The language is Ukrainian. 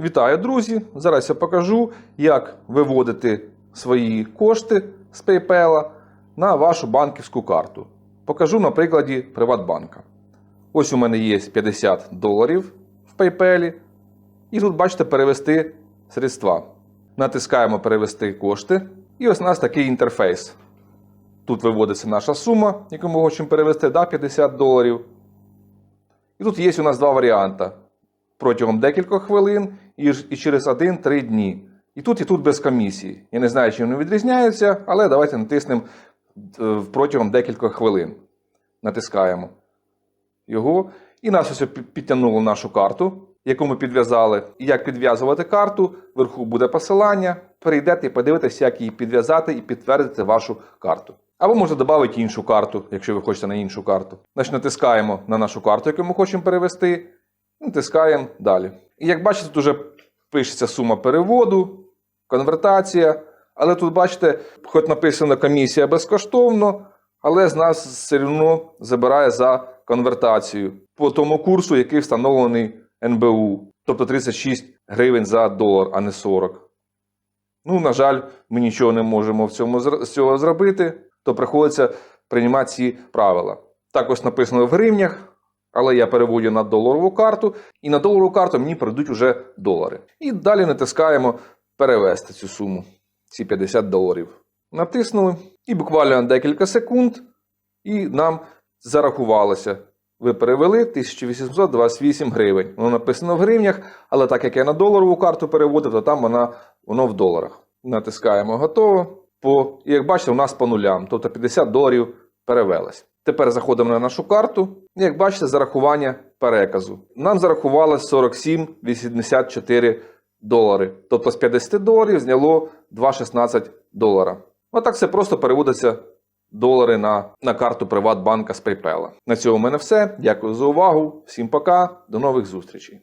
Вітаю, друзі! Зараз я покажу, як виводити свої кошти з PayPal на вашу банківську карту. Покажу на прикладі Приватбанка. Ось у мене є 50 доларів в PayPal. І тут, бачите, перевести средства. Натискаємо перевести кошти. І ось у нас такий інтерфейс. Тут виводиться наша сума, яку ми хочемо перевести, да, 50 доларів. І тут є у нас два варіанти. Протягом декількох хвилин і, через 1-3 дні. І тут, і тут без комісії. Я не знаю, чим вони відрізняються, але давайте натиснемо е, протягом декількох хвилин. Натискаємо його. І нас ось підтягнуло нашу карту, яку ми підв'язали. І як підв'язувати карту, вверху буде посилання. Перейдете і подивитесь, як її підв'язати і підтвердити вашу карту. Або можна додати іншу карту, якщо ви хочете на іншу карту. Значить, натискаємо на нашу карту, яку ми хочемо перевести. Натискаємо далі. І як бачите, тут вже пишеться сума переводу, конвертація. Але тут, бачите, хоч написано комісія безкоштовно, але з нас все одно забирає за конвертацію по тому курсу, який встановлений НБУ. Тобто 36 гривень за долар, а не 40. Ну, на жаль, ми нічого не можемо в цьому з цього зробити, то приходиться приймати ці правила. Також написано в гривнях, але я переводю на доларову карту, і на доларову карту мені прийдуть уже долари. І далі натискаємо перевести цю суму, ці 50 доларів. Натиснули, і буквально декілька секунд, і нам зарахувалося. Ви перевели 1828 гривень. Воно написано в гривнях, але так як я на доларову карту переводив, то там вона, воно в доларах. Натискаємо готово. По, і як бачите, у нас по нулям, тобто 50 доларів перевелось. Тепер заходимо на нашу карту. Як бачите, зарахування переказу. Нам зарахувалось 47,84 долари. Тобто з 50 доларів зняло 2,16 долара. Отак все просто переводиться долари на, на карту Приватбанка з PayPal. На цьому в мене все. Дякую за увагу. Всім пока. До нових зустрічей.